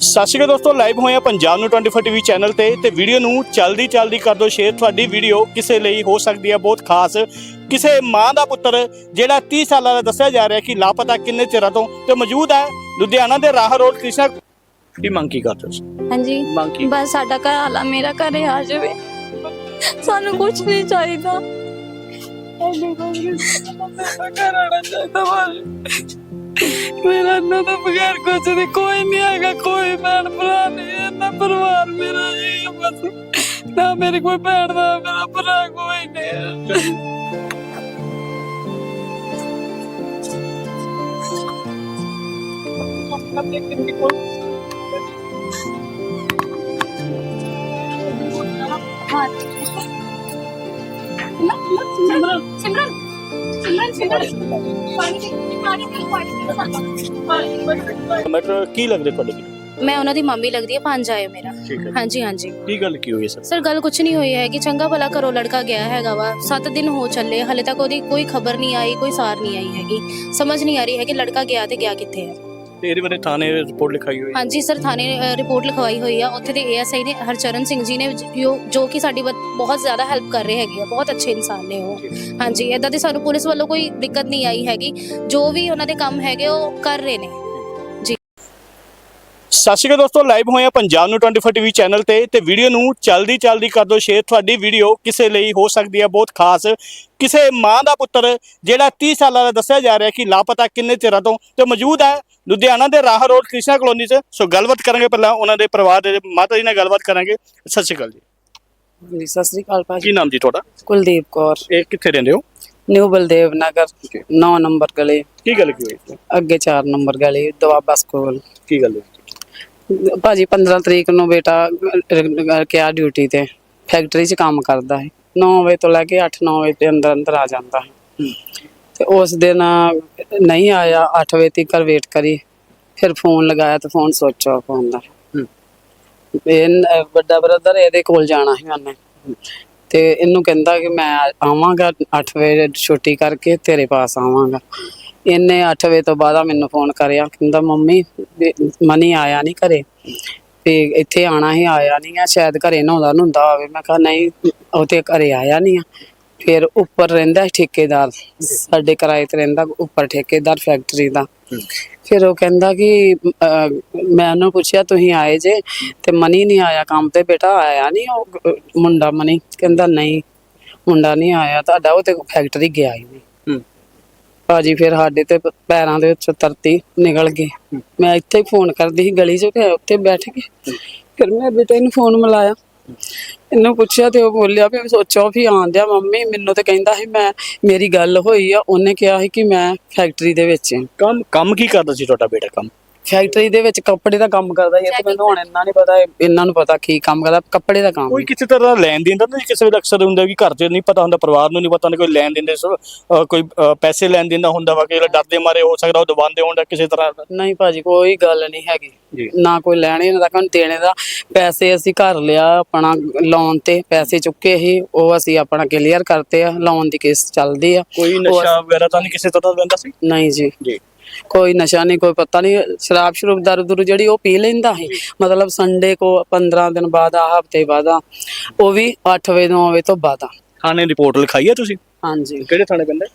ਸਤਿ ਸ਼੍ਰੀ ਅਕਾਲ ਦੋਸਤੋ ਲਾਈਵ ਹੋਏ ਆ ਪੰਜਾਬ ਨੂੰ 24 ਟੀਵੀ ਚੈਨਲ ਤੇ ਤੇ ਵੀਡੀਓ ਨੂੰ ਚਲਦੀ ਚਲਦੀ ਕਰ ਦਿਓ ਸ਼ੇਅਰ ਤੁਹਾਡੀ ਵੀਡੀਓ ਕਿਸੇ ਲਈ ਹੋ ਸਕਦੀ ਹੈ ਬਹੁਤ ਖਾਸ। ਕਿਸੇ ਮਾਂ ਦਾ ਪੁੱਤਰ ਜਿਹੜਾ 30 ਸਾਲਾਂ ਦਾ ਦੱਸਿਆ ਜਾ ਰਿਹਾ ਕਿ ਲਾਪਤਾ ਕਿੰਨੇ ਚਿਰਾਂ ਤੋਂ ਤੇ ਮੌਜੂਦ ਹੈ ਲੁਧਿਆਣਾ ਦੇ ਰਾਹ ਰੋਡ ਕ੍ਰਿਸ਼ਨਾ। ਕੀ ਮੰਗ ਕੀ ਕਰਦੇ ਹੋ ਹਾਂਜੀ ਮੰਗ ਕੀ? ਬਸ ਸਾਡਾ ਘਰ ਆਲਾ ਮੇਰਾ ਘਰੇ ਆ ਜਾਵੇ। ਸਾਨੂੰ ਕੁਝ ਨਹੀਂ ਚਾਹੀਦਾ। ਘਰ ਆਣਾ ਚਾਹੀਦਾ ਬਸ ਮੇਰਾ ਇਹਨਾਂ ਤੋਂ ਬਗੈਰ ਕੁਝ ਨਹੀਂ ਕੋਈ ਨਹੀਂ ਹੈਗਾ ਕੋਈ ਭੈਣ ਭਰਾ ਨਹੀਂ ਇਹਨਾਂ ਪਰਿਵਾਰ ਮੇਰਾ ਹੀ ਹੈ ਬਸ। ਨਾ ਮੇਰੀ ਕੋਈ ਭੈਣ ਦਾ ਮੇਰਾ ਭਰਾ ਕੋਈ ਨਹੀਂ। ਹੈ। ਸਿਮਰਨ ਸਿਮਰਨ। ਮੈਟਰ ਕੀ ਲੱਗਦੇ ਤੁਹਾਡੇ ਕੀ? ਮੈਂ ਉਹਨਾਂ ਦੀ ਮੰਮੀ ਲੱਗਦੀ ਹੈ ਪੰਜ ਆਏ ਮੇਰਾ। ਠੀਕ ਹੈ। ਹਾਂਜੀ ਹਾਂਜੀ। ਕੀ ਗੱਲ ਕੀ ਹੋਈ ਸਰ? ਸਰ ਗੱਲ ਕੁਛ ਨਹੀਂ ਹੋਈ ਹੈ ਕਿ ਚੰਗਾ ਭਲਾ ਘਰੋਂ ਲੜਕਾ ਗਿਆ ਹੈਗਾ ਵਾ। 7 ਦਿਨ ਹੋ ਚੱਲੇ ਹਲੇ ਤੱਕ ਉਹਦੀ ਕੋਈ ਖਬਰ ਨਹੀਂ ਆਈ ਕੋਈ ਸਾਰ ਨਹੀਂ ਆਈ ਹੈਗੀ। ਸਮਝ ਨਹੀਂ ਆ ਰਹੀ ਹੈ ਕਿ ਲੜਕਾ ਗਿਆ ਤੇ ਗਿਆ ਕਿੱਥੇ ਹੈ। ਤੇ ਇਹਦੇ ਬਾਰੇ ਥਾਣੇ ਰਿਪੋਰਟ ਲਿਖਾਈ ਹੋਈ ਹੈ। ਹਾਂਜੀ ਸਰ ਥਾਣੇ ਰਿਪੋਰਟ ਲਿਖਵਾਈ ਹੋਈ ਆ। ਉੱਥੇ ਦੇ ਏਐਸਆਈ ਨੇ ਹਰਚਰਨ ਸਿੰਘ ਜੀ ਨੇ ਜੋ- ਜੋ ਕਿ ਸਾਡੀ ਬਹੁਤ ਜ਼ਿਆਦਾ ਹੈਲਪ ਕਰ ਰਹੇ ਹੈਗੇ ਆ ਬਹੁਤ ਅੱਛੇ ਇਨਸਾਨ ਨੇ ਉਹ। ਹਾਂਜੀ ਇਦਾਂ ਦੇ ਸਾਨੂੰ ਪੁਲਿਸ ਵੱਲੋਂ ਕੋਈ ਦਿੱਕਤ ਨਹੀਂ ਆਈ ਹੈਗੀ। ਜੋ ਵੀ ਉਹਨਾਂ ਦੇ ਕੰਮ ਹੈਗੇ ਉਹ ਕਰ ਰਹੇ ਨੇ। ਸਤਿ ਸ਼੍ਰੀ ਅਕਾਲ ਦੋਸਤੋ ਲਾਈਵ ਹੋਏ ਆ ਪੰਜਾਬ ਨੂੰ 24 ਟੀਵੀ ਚੈਨਲ ਤੇ ਤੇ ਵੀਡੀਓ ਨੂੰ ਚਲਦੀ ਚਲਦੀ ਕਰ ਦਿਓ ਸ਼ੇਅਰ ਤੁਹਾਡੀ ਵੀਡੀਓ ਕਿਸੇ ਲਈ ਹੋ ਸਕਦੀ ਹੈ ਬਹੁਤ ਖਾਸ। ਕਿਸੇ ਮਾਂ ਦਾ ਪੁੱਤਰ ਜਿਹੜਾ 30 ਸਾਲਾਂ ਦਾ ਦੱਸਿਆ ਜਾ ਰਿਹਾ ਕਿ ਲਾਪਤਾ ਕਿੰਨੇ ਚਿਰਾਂ ਤੋਂ ਤੇ ਮੌਜੂਦ ਹੈ ਲੁਧਿਆਣਾ ਦੇ ਰਾਹ ਰੋਡ ਕ੍ਰਿਸ਼ਨਾ ਕਲੋਨੀ 'ਚ। ਸੋ ਗੱਲਬਾਤ ਕਰਾਂਗੇ ਪਹਿਲਾਂ ਉਹਨਾਂ ਦੇ ਪਰਿਵਾਰ ਦੇ ਮਾਤਾ ਜੀ ਨਾਲ ਗੱਲਬਾਤ ਕਰਾਂਗੇ। ਸਤਿ ਸ਼੍ਰੀ ਅਕਾਲ ਜੀ। ਜੀ ਸਤਿ ਸ੍ਰੀ ਅਕਾਲ ਕੀ ਭਾਜੀ ਨਾਮ ਜੀ ਤੁਹਾਡਾ? ਕੁਲਦੀਪ ਕੌਰ। ਇਹ ਕਿੱਥੇ ਰਹਿੰਦੇ ਹੋ? ਨਿਊ ਬਲਦੇਵ ਨਗਰ 9 ਨੰਬਰ ਗਲੀ। ਕੀ ਗੱਲ ਕੀ ਹੋਈ? ਅੱਗੇ 4 ਨੰਬਰ ਗਲੀ ਦਵਾਬਾ ਸਕੂਲ। ਕੀ ਗੱਲ ਹੋਈ? ਭਾਜੀ 15 ਤਰੀਕ ਨੂੰ ਬੇਟਾ ਗਿਆ ਡਿਊਟੀ ਤੇ। ਫੈਕਟਰੀ 'ਚ ਕੰਮ ਕਰਦਾ ਹੈ 9 ਵਜੇ ਤੋਂ ਲੈ ਕੇ 8-9 ਵਜੇ ਦੇ ਅੰਦਰ ਅੰਦਰ ਆ ਜਾਂਦਾ ਹੈ। ਤੇ ਉਸ ਦਿਨ ਨਹੀਂ ਆਇਆ 8 ਵਜੇ ਤੱਕ ਵੇਟ ਕਰੀ। ਫਿਰ ਫੋਨ ਲਗਾਇਆ ਤੇ ਫੋਨ ਸਵਿਚ ਆਫ ਹੁੰਦਾ। ਇਹ ਵੱਡਾ ਬ੍ਰਦਰ ਇਹਦੇ ਕੋਲ ਜਾਣਾ ਸੀ ਉਹਨੇ। ਤੇ ਇਹਨੂੰ ਕਹਿੰਦਾ ਕਿ ਮੈਂ ਆਵਾਂਗਾ 8 ਵਜੇ ਛੁੱਟੀ ਕਰਕੇ ਤੇਰੇ ਪਾਸ ਆਵਾਂਗਾ। ਇਹਨੇ 8 ਵਜੇ ਤੋਂ ਬਾਅਦ ਮੈਨੂੰ ਫੋਨ ਕਰਿਆ। ਕਹਿੰਦਾ ਮੰਮੀ ਮਨੀ ਆਇਆ ਨਹੀਂ ਘਰੇ। ਤੇ ਇੱਥੇ ਆਣਾ ਹੀ ਆਇਆ ਨਹੀਂ ਆ। ਸ਼ਾਇਦ ਘਰੇ ਨਹਾਉਂਦਾ ਨਹੁੰਦਾ ਹੋਵੇ। ਮੈਂ ਕਿਹਾ ਨਹੀਂ ਉਹ ਤੇ ਘਰੇ ਆਇਆ ਨਹੀਂ ਆ। ਫਿਰ ਉੱਪਰ ਰਹਿੰਦਾ ਸੀ ਠੇਕੇਦਾਰ। ਸਾਡੇ ਕਿਰਾਏ ਤੇ ਰਹਿੰਦਾ ਉੱਪਰ ਠੇਕੇਦਾਰ ਫੈਕਟਰੀ ਦਾ। ਫਿਰ ਉਹ ਕਹਿੰਦਾ ਕਿ ਅਹ, ਮੈਂ ਉਹਨੂੰ ਪੁੱਛਿਆ ਤੁਸੀਂ ਆਏ ਜੇ ਤੇ ਮਨੀ ਨਹੀਂ ਆਇਆ ਕੰਮ ਤੇ? ਬੇਟਾ ਆਇਆ ਨਹੀਂ ਉਹ ਮੁੰਡਾ ਮਨੀ? ਕਹਿੰਦਾ ਨਹੀਂ ਮੁੰਡਾ ਨਹੀਂ ਆਇਆ। ਤੁਹਾਡਾ ਉਹ ਤੇ ਫੈਕਟਰੀ ਗਿਆ ਹੀ ਨਹੀਂ। ਹੂੰ। ਭਾਜੀ ਫਿਰ ਸਾਡੇ ਤੇ ਪ- ਪੈਰਾਂ ਦੇ ਵਿੱਚ ਤਰਤੀ ਨਿਕਲ ਗਈ। ਮੈਂ ਇੱਥੇ ਹੀ ਫੋਨ ਕਰਦੀ ਸੀ ਗਲੀ 'ਚ ਉੱਥੇ ਬੈਠ ਕੇ। ਫਿਰ ਮੈਂ ਬੇਟੇ ਨੂੰ ਫੋਨ ਮਿਲਾਇਆ। ਇਹਨੂੰ ਪੁੱਛਿਆ ਤੇ ਉਹ ਬੋਲਿਆ ਵੀ ਸੋਚੋ ਵੀ ਆਂਦਿਆ ਮੰਮੀ, ਮੈਨੂੰ ਤੇ ਕਹਿੰਦਾ ਸੀ ਮੈਂ, ਮੇਰੀ ਗੱਲ ਹੋਈ ਆ, ਉਹਨੇ ਕਿਹਾ ਸੀ ਕਿ ਮੈਂ ਫੈਕਟਰੀ ਦੇ ਵਿੱਚ ਹਾਂ ਕੰਮ ਕੰਮ ਕੀ ਕਰਦਾ ਸੀ ਤੁਹਾਡਾ ਬੇਟਾ, ਕੰਮ? ਫੈਕਟਰੀ ਦੇ ਵਿੱਚ ਕੱਪੜੇ ਦਾ ਕੰਮ ਕਰਦਾ ਇਹ ਤੇ ਮੈਨੂੰ ਹੁਣ ਇੰਨਾ ਨਹੀਂ ਪਤਾ ਇਹ- ਇਹਨਾਂ ਨੂੰ ਪਤਾ ਕੀ ਕੰਮ ਕਰਦਾ ਕੱਪੜੇ ਦਾ ਕੰਮ ਕੋਈ ਕਿਸੇ ਤਰ੍ਹਾਂ ਦਾ ਲੈਣ ਦੇਣ ਦਾ ਨਹੀਂ ਕਿਸੇ ਵੇਲੇ ਅਕਸਰ ਹੁੰਦਾ ਕਿ ਘਰ 'ਚ ਨਹੀਂ ਪਤਾ ਹੁੰਦਾ ਪਰਿਵਾਰ ਨੂੰ ਨਹੀਂ ਪਤਾ ਹੁੰਦਾ ਕੋਈ ਲੈਣ ਦੇਣ ਦੇ ਸੋ, ਅਹ ਕੋਈ ਅਹ ਪੈਸੇ ਲੈਣ ਦੇਣ ਦਾ ਹੁੰਦਾ ਵਾ ਕਿ ਡਰਦੇ ਮਾਰੇ ਹੋ ਸਕਦਾ ਉਹ ਦਬਾਉਂਦੇ ਹੋਣ ਦਾ ਕਿਸੇ ਤਰ੍ਹਾਂ ਦਾ। ਨਹੀਂ ਭਾਜੀ ਕੋਈ ਗੱਲ ਨਹੀਂ ਹੈਗੀ। ਜੀ। ਨਾ ਕੋਈ ਲੈਣੇ ਨਾ ਕੋਈ ਦੇਣੇ ਦਾ। ਪੈਸੇ ਅਸੀਂ ਘਰ ਲਿਆ ਆਪਣਾ ਲੋਨ ਤੇ ਪੈਸੇ ਚੁੱਕੇ ਸੀ ਉਹ ਅਸੀਂ ਆਪਣਾ ਕਲੀਅਰ ਕਰਤੇ ਆ ਲੋਨ ਦੀ ਕੇਸ ਚੱਲਦੀ ਆ। ਕੋਈ ਨਸ਼ਾ ਵਗੈਰਾ ਤਾਂ ਨਹੀਂ ਕਿਸੇ ਤਰ੍ਹਾਂ ਦਾ ਲੈਂਦਾ ਸੀ? ਨਹੀਂ ਜੀ। ਜੀ। ਕੋਈ ਨਸ਼ਾ ਨਹੀਂ ਕੋਈ ਪਤਾ ਨਹੀਂ ਸ਼ਰਾਬ ਸ਼ਰੂਬ ਦਾਰੂ ਦੂਰੂ ਜਿਹੜੀ ਉਹ ਪੀ ਲੈਂਦਾ ਹੈ ਮਤਲਬ ਸੰਡੇ ਕੋ 15 ਦਿਨ ਬਾਅਦ ਆ ਹਫ਼ਤੇ ਬਾਅਦ ਆ ਉਹ ਵੀ 8 ਵਜੇ 9 ਵਜੇ ਤੋਂ ਬਾਅਦ ਆ। ਥਾਣੇ ਰਿਪੋਰਟ ਲਿਖਾਈ ਹੈ ਤੁਸੀਂ? ਹਾਂਜੀ। ਕਿਹੜੇ ਥਾਣੇ ਪੈਂਦਾ?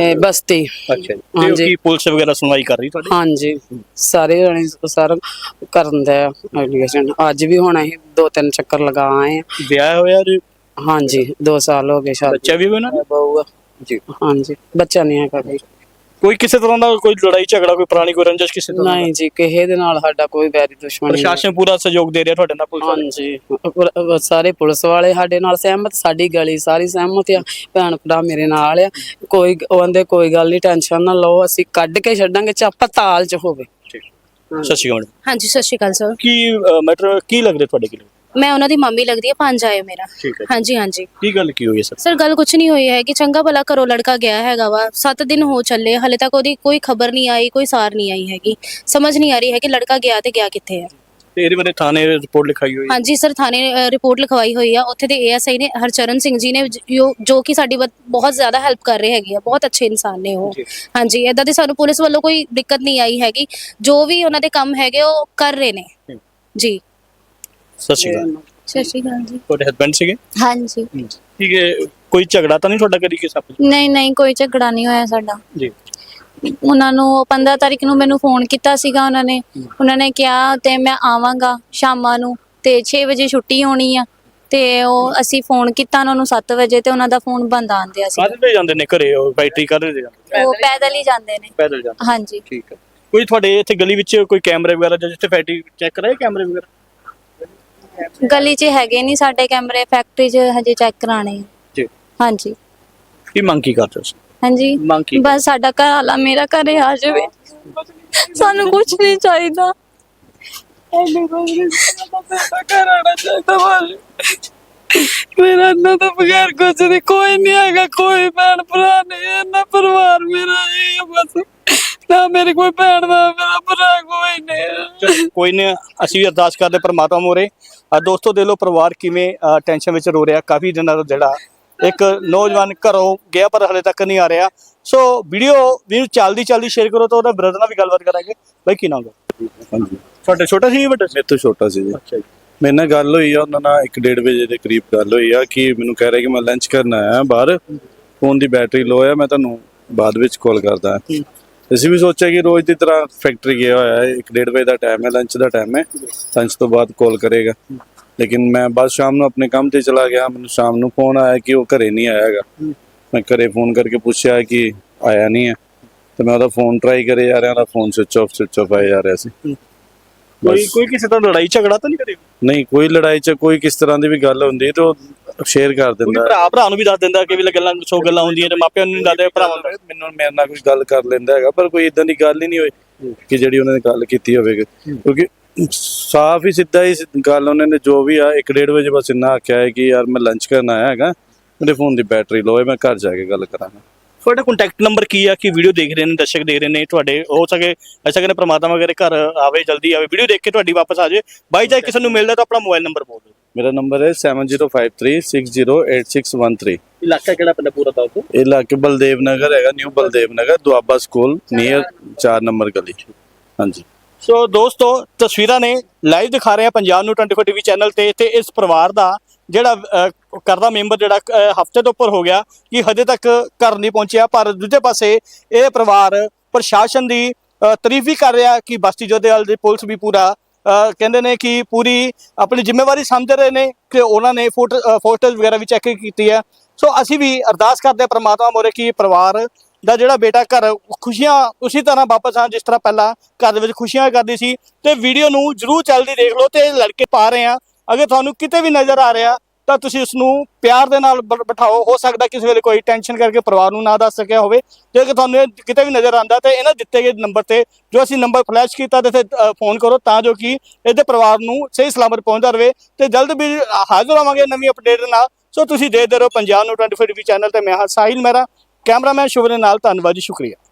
ਇਹ ਬਸਤੀ। ਅੱਛਾ ਜੀ। ਤੇ ਉਹ ਹਾਂਜੀ। ਕੀ ਪੁਲਿਸ ਵਗੈਰਾ ਸੁਣਵਾਈ ਕਰ ਰਹੀ ਤੁਹਾਡੀ? ਹਾਂਜੀ। ਸਾਰੇ ਜਣੇ ਸਰ ਕਰਨ ਦਾ ਐਪਲੀਕੇਸ਼ਨ ਅੱਜ ਵੀ ਹੁਣ ਅਸੀਂ ਦੋ ਤਿੰਨ ਚੱਕਰ ਲਗਾ ਆਏ ਵਿਆਹ ਹੋਇਆ ਜੀ? ਹਾਂਜੀ 2 ਸਾਲ ਹੋ ਗਏ ਸ਼ਾਦੀ। ਬੱਚਾ ਵੀ ਹੋਇਆ ਨਾ ਬਹੂ ਆ ਜੀ ਹਾਂਜੀ। ਬੱਚਾ ਨਹੀਂ ਹੈਗਾ ਕੋਈ। ਕੋਈ ਕਿਸੇ ਤਰ੍ਹਾਂ ਦਾ ਕੋਈ ਲੜਾਈ ਝਗੜਾ ਕੋਈ ਪੁਰਾਣੀ ਕੋਈ ਰੰਜਿਸ਼ ਕਿਸੇ ਤਰ੍ਹਾਂ ਦਾ? ਨਹੀਂ ਜੀ ਕਿਸੇ ਦੇ ਨਾਲ ਸਾਡਾ ਕੋਈ ਵੈਰੀ ਦੁਸ਼ਮਣੀ ਨਹੀਂ। ਪ੍ਰਸ਼ਾਸਨ ਪੂਰਾ ਸਹਿਯੋਗ ਦੇ ਰਿਹਾ ਤੁਹਾਡੇ ਨਾਲ ਪੁਲਿਸ ਵਾਲੇ ਹਾਂਜੀ ਪਰ- ਅਹ ਸਾਰੇ ਪੁਲਿਸ ਵਾਲੇ ਸਾਡੇ ਨਾਲ ਸਹਿਮਤ ਸਾਡੀ ਗਲੀ ਸਾਰੀ ਸਹਿਮਤ ਆ ਭੈਣ ਭਰਾ ਮੇਰੇ ਨਾਲ ਆ। ਕੋਈ ਉਹ ਕਹਿੰਦੇ ਕੋਈ ਗੱਲ ਨਹੀਂ ਟੈਨਸ਼ਨ ਨਾ ਲਓ ਅਸੀਂ ਕੱਢ ਕੇ ਛੱਡਾਂਗੇ ਚਾਪਾ ਤਾਲ ਚ ਹੋਵੇ। ਠੀਕ। ਸਤਿ ਸ਼੍ਰੀ ਅਕਾਲ ਮੈਡਮ। ਹਾਂਜੀ ਸਤਿ ਸ਼੍ਰੀ ਅਕਾਲ ਸਰ। ਕੀ ਮੈਟਰ ਕੀ ਲੱਗਦੇ ਤੁਹਾਡੇ ਕੀ ਮੈਂ ਉਹਨਾਂ ਦੀ ਮੰਮੀ ਲੱਗਦੀ ਹੈ ਪੰਜ ਆਏ ਮੇਰਾ। ਠੀਕ ਹੈ ਹਾਂਜੀ ਹਾਂਜੀ। ਕੀ ਗੱਲ ਕੀ ਹੋਈ ਹੈ ਸਰ? ਸਰ ਗੱਲ ਕੁਛ ਨਹੀਂ ਹੋਈ ਹੈ ਕਿ ਚੰਗਾ ਭਲਾ ਘਰੋਂ ਲੜਕਾ ਗਿਆ ਹੈਗਾ ਵਾ। 7 ਦਿਨ ਹੋ ਚੱਲੇ ਹਲੇ ਤੱਕ ਉਹਦੀ ਕੋਈ ਖਬਰ ਨਹੀਂ ਆਈ ਕੋਈ ਸਾਰ ਨਹੀਂ ਆਈ ਹੈਗੀ। ਸਮਝ ਨਹੀਂ ਆ ਰਹੀ ਹੈ ਕਿ ਲੜਕਾ ਗਿਆ ਤੇ ਗਿਆ ਕਿੱਥੇ ਹੈ ਤੇ ਇਹਦੇ ਬਾਰੇ ਥਾਣੇ ਰਿਪੋਰਟ ਲਿਖਾਈ ਹੋਈ ਹੈ? ਹਾਂਜੀ ਸਰ ਥਾਣੇ ਅ, ਰਿਪੋਰਟ ਲਿਖਵਾਈ ਹੋਈ ਆ। ਉੱਥੇ ਦੇ ਏਐਸਆਈ ਨੇ ਹਰਚਰਨ ਸਿੰਘ ਜੀ ਨੇ ਜੋ- ਜੋ ਕਿ ਸਾਡੀ ਬਹੁਤ- ਬਹੁਤ ਜ਼ਿਆਦਾ ਹੈਲਪ ਕਰ ਰਹੇ ਹੈਗੇ ਆ। ਬਹੁਤ ਅੱਛੇ ਇਨਸਾਨ ਨੇ ਉਹ। ਜੀ। ਹਾਂਜੀ ਇਦਾਂ ਦੇ ਸਾਨੂੰ ਪੁਲਿਸ ਵੱਲੋਂ ਕੋਈ ਦਿੱਕਤ ਨਹੀਂ ਆਈ ਹੈਗੀ। ਜੋ ਵੀ ਉਹਨਾਂ ਦੇ ਕੰਮ ਹੈਗੇ ਉਹ ਕਰ ਰਹੇ ਨੇ। ਹੂੰ। ਜੀ। ਸਤਿ ਸ਼੍ਰੀ ਅਕਾਲ। ਸਤਿ ਸ਼੍ਰੀ ਅਕਾਲ ਜੀ। ਤੁਹਾਡੇ ਹਸਬੰਡ ਸੀਗੇ? ਹਾਂਜੀ। ਠੀਕ ਹੈ ਕੋਈ ਝਗੜਾ ਤਾਂ ਨਹੀਂ ਤੁਹਾਡਾ ਕਦੀ ਕਿਸੇ ਆਪਸ ਨਹੀਂ ਨਹੀਂ ਕੋਈ ਝਗੜਾ ਨਹੀਂ ਹੋਇਆ ਸਾਡਾ। ਜੀ। ਉਹਨਾਂ ਨੂੰ 15 ਤਾਰੀਖ ਨੂੰ ਮੈਨੂੰ ਫੋਨ ਕੀਤਾ ਸੀਗਾ ਉਹਨਾਂ ਨੇ। ਉਹਨਾਂ ਨੇ ਕਿਹਾ ਤੇ ਮੈਂ ਆਵਾਂਗਾ ਸ਼ਾਮਾਂ ਨੂੰ ਤੇ 6 ਵਜੇ ਛੁੱਟੀ ਹੋਣੀ ਆ। ਤੇ ਉਹ ਅਸੀਂ ਫੋਨ ਕੀਤਾ ਉਹਨਾਂ ਨੂੰ 7 ਵਜੇ ਤੇ ਉਹਨਾਂ ਦਾ ਫੋਨ ਬੰਦ ਆਂਦਿਆ ਸੀ ਕਾਹਦੇ ਤੇ ਜਾਂਦੇ ਨੇ ਘਰੇ? ਉਹ ਬੈਟਰੀ ਕਾਹਦੇ ਤੇ ਜਾਂਦੇ? ਉਹ ਪੈਦਲ ਹੀ ਜਾਂਦੇ ਨੇ। ਪੈਦਲ ਜਾਂਦੇ ਹਾਂਜੀ। ਠੀਕ ਹੈ। ਕੋਈ ਤੁਹਾਡੇ ਇੱਥੇ ਗਲੀ ਵਿੱਚ ਕੋਈ ਕੈਮਰੇ ਵਗੈਰਾ ਜਾਂ ਜਿੱਥੇ ਫੈਟੀ ਚੈੱਕ ਕਰਾਏ ਕੈਮਰੇ ਵਗੈਰਾ? ਗਲੀ 'ਚ ਹੈਗੇ ਨਹੀਂ ਸਾਡੇ ਕੈਮਰੇ ਫੈਕਟਰੀ 'ਚ ਹਜੇ ਚੈੱਕ ਕਰਾਣੇ ਆ। ਜੀ। ਹਾਂਜੀ। ਕੀ ਮੰਗ ਕੀ ਕਰਦੇ ਹੋ ਹਾਂਜੀ। ਮੰਗ ਕੀ ਬਸ ਸਾਡਾ ਘਰ ਵਾਲਾ ਮੇਰਾ ਘਰੇ ਆ ਜਾਵੇ। ਸਾਨੂੰ ਕੁਝ ਨਹੀਂ ਚਾਹੀਦਾ। ਮੇਰਾ ਇਹਨਾਂ ਤੋਂ ਬਗੈਰ ਕੁਝ ਨਹੀਂ ਕੋਈ ਨਹੀਂ ਹੈਗਾ ਕੋਈ ਭੈਣ ਭਰਾ ਨਹੀਂ ਇਹਨਾਂ ਪਰਿਵਾਰ ਮੇਰਾ ਇਹ ਹੈ ਬਸ। ਨਾ ਮੇਰੀ ਕੋਈ ਭੈਣ ਨਾ ਮੇਰਾ ਭਰਾ ਕੋਈ ਨਹੀਂ। ਚਲੋ, ਕੋਈ ਨਹੀਂ ਅਸੀਂ ਵੀ ਅਰਦਾਸ ਕਰਦੇ ਪਰਮਾਤਮਾ ਮੋਰੇ। ਆ ਦੋਸਤੋ ਦੇ ਲੋ ਪਰਿਵਾਰ ਕਿਵੇਂ ਟੈਨਸ਼ਨ ਵਿੱਚ ਰੋ ਰਿਹਾ। ਕਾਫੀ ਦਿਨਾਂ ਤੋਂ ਜਿਹੜਾ ਇੱਕ ਨੌਜਵਾਨ ਘਰੋਂ ਗਿਆ ਪਰ ਹਲੇ ਤੱਕ ਨਹੀਂ ਆ ਰਿਹਾ। ਸੋ ਵੀਡੀਓ ਵੀ ਚੱਲਦੀ ਚੱਲਦੀ ਸ਼ੇਅਰ ਕਰੋ ਤਾਂ ਉਹਦਾ ਬ੍ਰਦਰ ਨਾਲ ਵੀ ਗੱਲਬਾਤ ਕਰਾਂਗੇ। ਬਾਈ ਕੀ ਨਾਮ ਹੈ? ਹਾਂਜੀ। ਤੁਹਾਡੇ ਛੋਟਾ ਸੀ ਜਾਂ ਵੱਡਾ ਸੀ? ਮੇਰੇ ਤੋਂ ਛੋਟਾ ਸੀ ਜੀ। ਅੱਛਾ ਜੀ। ਮੇਰੇ ਨਾਲ ਗੱਲ ਹੋਈ ਆ ਉਹਨਾਂ ਨਾਲ 1:30 ਵਜੇ ਦੇ ਕਰੀਬ ਗੱਲ ਹੋਈ ਆ ਕਿ ਮੈਨੂੰ ਕਹਿ ਰਿਹਾ ਕਿ ਮੈਂ ਲੰਚ ਕਰਨ ਆਇਆ ਬਾਹਰ। ਫੋਨ ਦੀ ਬੈਟਰੀ ਲੋ ਆ ਮੈਂ ਤੁਹਾਨੂੰ ਬਾਅਦ ਵਿੱਚ ਕਾਲ ਕਰਦਾ। ਹੂੰ। ਅਸੀਂ ਵੀ ਸੋਚਿਆ ਕਿ ਰੋਜ਼ ਦੀ ਤਰ੍ਹਾਂ ਫੈਕਟਰੀ ਗਿਆ ਹੋਇਆ ਹੈ 1:30 ਵਜੇ ਦਾ ਟਾਈਮ ਹੈ ਲੰਚ ਦਾ ਟਾਈਮ ਹੈ ਲੰਚ ਤੋਂ ਬਾਅਦ ਕਾਲ ਕਰੇਗਾ। ਲੇਕਿਨ ਮੈਂ ਬਸ ਸ਼ਾਮ ਨੂੰ ਆਪਣੇ ਕੰਮ ਤੇ ਚਲਾ ਗਿਆ ਮੈਨੂੰ ਸ਼ਾਮ ਨੂੰ ਫੋਨ ਆਇਆ ਕਿ ਉਹ ਘਰੇ ਨਹੀਂ ਆਇਆ ਹੈਗਾ। ਮੈਂ ਘਰੇ ਫੋਨ ਕਰਕੇ ਪੁੱਛਿਆ ਕਿ ਆਇਆ ਨਹੀਂ ਹੈ। ਤੇ ਮੈਂ ਉਹਦਾ ਫੋਨ ਟਰਾਈ ਕਰੇ ਜਾ ਰਿਹਾ ਉਹਦਾ phone switch off switch off ਆਇਆ ਜਾ ਰਿਹਾ ਸੀ। ਕੋਈ। ਕੋਈ ਕਿਸੇ ਤੋਂ ਲੜਾਈ ਝਗੜਾ ਤਾਂ ਨਹੀਂ ਕਰੀ ਨਹੀਂ ਕੋਈ ਲੜਾਈ ਚ ਕੋਈ ਕਿਸ ਤਰ੍ਹਾਂ ਦੀ ਵੀ ਗੱਲ ਹੁੰਦੀ ਤੇ ਉਹ ਸ਼ੇਅਰ ਕਰ ਦਿੰਦਾ ਭਰਾ ਭਰਾ ਨੂੰ ਵੀ ਦੱਸ ਦਿੰਦਾ ਕਿ ਵੀ ਗੱਲਾਂ ਸੌ ਗੱਲਾਂ ਹੁੰਦੀਆਂ ਤੇ ਮਾਪਿਆਂ ਨੂੰ ਨਹੀਂ ਦੱਸਦੇ ਭਰਾਵਾਂ ਨੂੰ ਮੈਨੂੰ ਮੇਰੇ ਨਾਲ ਕੋਈ ਗੱਲ ਕਰ ਲੈਂਦਾ ਹੈਗਾ ਪਰ ਕੋਈ ਇਦਾਂ ਦੀ ਗੱਲ ਹੀ ਨਹੀਂ ਹੋਈ ਕਿ ਜਿਹੜੀ ਉਹਨਾਂ ਨੇ ਗੱਲ ਕੀਤੀ ਹੋਵੇਗੀ। ਕਿਉਂਕਿ ਸਾਫ਼ ਹੀ ਸਿੱਧਾ ਹੀ ਗੱਲ ਉਹਨਾਂ ਨੇ ਜੋ ਵੀ ਆ 1:30 ਵਜੇ ਬਸ ਇੰਨਾ ਆਖਿਆ ਹੈ ਕਿ ਯਾਰ ਮੈਂ ਲੰਚ ਕਰਨ ਆਇਆ ਹੈਗਾ ਮੇਰੇ ਫੋਨ ਦੀ ਬੈਟਰੀ ਲੋ ਹੈ ਮੈਂ ਘਰ ਜਾ ਕੇ ਗੱਲ ਕਰਾਂਗਾ। ਤੁਹਾਡਾ ਕੰਟੈਕਟ ਨੰਬਰ ਕੀ ਆ? ਕਿ ਵੀਡੀਓ ਦੇਖ ਰਹੇ ਨੇ ਦਰਸ਼ਕ ਦੇਖ ਰਹੇ ਨੇ? ਤੁਹਾਡੇ ਹੋ ਸਕੇ ਐਸਾ ਕਹਿੰਦੇ ਪ੍ਰਮਾਤਮਾ ਵਗੈਰੇ ਘਰ ਆਵੇ ਜਲਦੀ ਆਵੇ। ਵੀਡੀਓ ਦੇਖ ਕੇ ਤੁਹਾਡੀ ਵਾਪਸ ਆ ਜਾਏ ਬਾਈ ਚਾਹੇ ਕਿਸੇ ਨੂੰ ਮਿਲਦਾ ਤਾਂ ਆਪਣਾ ਮੋਬਾਈਲ ਨੰਬਰ ਬੋਲ ਦਿਓ। ਮੇਰਾ ਨੰਬਰ ਹੈ 7053608613 ਇਲਾਕਾ ਕਿਹੜਾ ਪਿੰਡ ਪੂਰਾ ਦੱਸ ਦਿਓ ਇਲਾਕੇ ਬਲਦੇਵ ਨਗਰ ਹੈਗਾ new Baldev Nagar Doaba school near 4 number ਗਲੀ ਹਾਂਜੀ ਸੋ ਦੋਸਤੋ ਤਸਵੀਰਾਂ ਨੇ ਲਾਈਵ ਦਿਖਾ ਰਹੇ ਆ ਪੰਜਾਬ ਨੂੰ 24 ਟੀਵੀ ਚੈਨਲ ਤੇ ਤੇ ਇਸ ਪਰਿਵਾਰ ਦਾ ਜਿਹੜਾ ਕਰਦਾ ਮੈਂਬਰ ਜਿਹੜਾ ਹਫ਼ਤੇ ਤੋਂ ਉੱਪਰ ਹੋ ਗਿਆ ਕਿ ਹਜੇ ਤੱਕ ਘਰ ਨਹੀਂ ਪਹੁੰਚਿਆ ਪਰ ਦੂਜੇ ਪਾਸੇ ਇਹ ਪਰਿਵਾਰ ਪ੍ਰਸ਼ਾਸਨ ਦੀ ਤਾਰੀਫ ਵੀ ਕਰ ਰਿਹਾ ਕਿ ਬਸਤੀ ਜੋਧੇਵਾਲ ਦੀ ਪੁਲਿਸ ਵੀ ਪੂਰਾ ਕਹਿੰਦੇ ਨੇ ਕਿ ਪੂਰੀ ਆਪਣੀ ਜ਼ਿੰਮੇਵਾਰੀ ਸਮਝ ਰਹੇ ਨੇ ਕਿ ਉਹਨਾਂ ਨੇ ਫੋਟੋ ਫੋਟੋਜ਼ ਵਗੈਰਾ ਵੀ ਚੈੱਕ ਕੀਤੀ ਹੈ। ਸੋ ਅਸੀਂ ਵੀ ਅਰਦਾਸ ਕਰਦੇ ਹਾਂ ਪ੍ਰਮਾਤਮਾ ਮੋਰੇ ਕਿ ਪਰਿਵਾਰ ਦਾ ਜਿਹੜਾ ਬੇਟਾ ਘਰ ਖੁਸ਼ੀਆਂ ਉਸੇ ਤਰ੍ਹਾਂ ਵਾਪਸ ਆ ਜਿਸ ਤਰ੍ਹਾਂ ਪਹਿਲਾਂ ਘਰ ਦੇ ਵਿੱਚ ਖੁਸ਼ੀਆਂ ਕਰਦੀ ਸੀ। ਤੇ ਵੀਡੀਓ ਨੂੰ ਜਰੂਰ ਚੱਲਦੀ ਦੇਖ ਲਓ ਤੇ ਲੜਕੇ ਪਾ ਰਹੇ ਆ ਅਗਰ ਤੁਹਾਨੂੰ ਕਿਤੇ ਵੀ ਨਜ਼ਰ ਆ ਰਿਹਾ ਤਾਂ ਤੁਸੀਂ ਉਸ ਨੂੰ ਪਿਆਰ ਦੇ ਨਾਲ ਬ- ਬਿਠਾਓ। ਹੋ ਸਕਦਾ ਕਿਸੇ ਵੇਲੇ ਕੋਈ ਟੈਨਸ਼ਨ ਕਰਕੇ ਪਰਿਵਾਰ ਨੂੰ ਨਾ ਦੱਸ ਸਕਿਆ ਹੋਵੇ। ਜੇ ਕਿ ਤੁਹਾਨੂੰ ਇਹ ਕਿਤੇ ਵੀ ਨਜ਼ਰ ਆਂਦਾ ਤੇ ਇਹਨਾਂ ਦਿੱਤੇ ਗਏ ਨੰਬਰ ਤੇ ਜੋ ਅਸੀਂ ਨੰਬਰ ਫਲੈਸ਼ ਕੀਤਾ ਤੇ ਫੋਨ ਕਰੋ ਤਾਂ ਜੋ ਕਿ ਇਹਦੇ ਪਰਿਵਾਰ ਨੂੰ ਸਹੀ ਸਲਾਮਤ ਪਹੁੰਚਦਾ ਰਹੇ ਤੇ ਜਲਦ ਵੀ ਹਾਜ਼ਰ ਹੋਵਾਂਗੇ ਨਵੀਂ ਅਪਡੇਟ ਦੇ ਨਾਲ। ਸੋ ਤੁਸੀਂ ਦੇਖਦੇ ਰਹੋ ਪੰਜਾਬ ਨੂੰ 24 ਟੀਵੀ ਚੈਨਲ ਤੇ। ਮੈਂ ਹਾਂ ਸਾਹਿਲ ਮਹਿਰਾ, ਕੈਮਰਾਮੈਨ ਸ਼ੁਭ ਦੇ ਨਾਲ। ਧੰਨਵਾਦ ਜੀ, ਸ਼ੁਕਰੀਆ।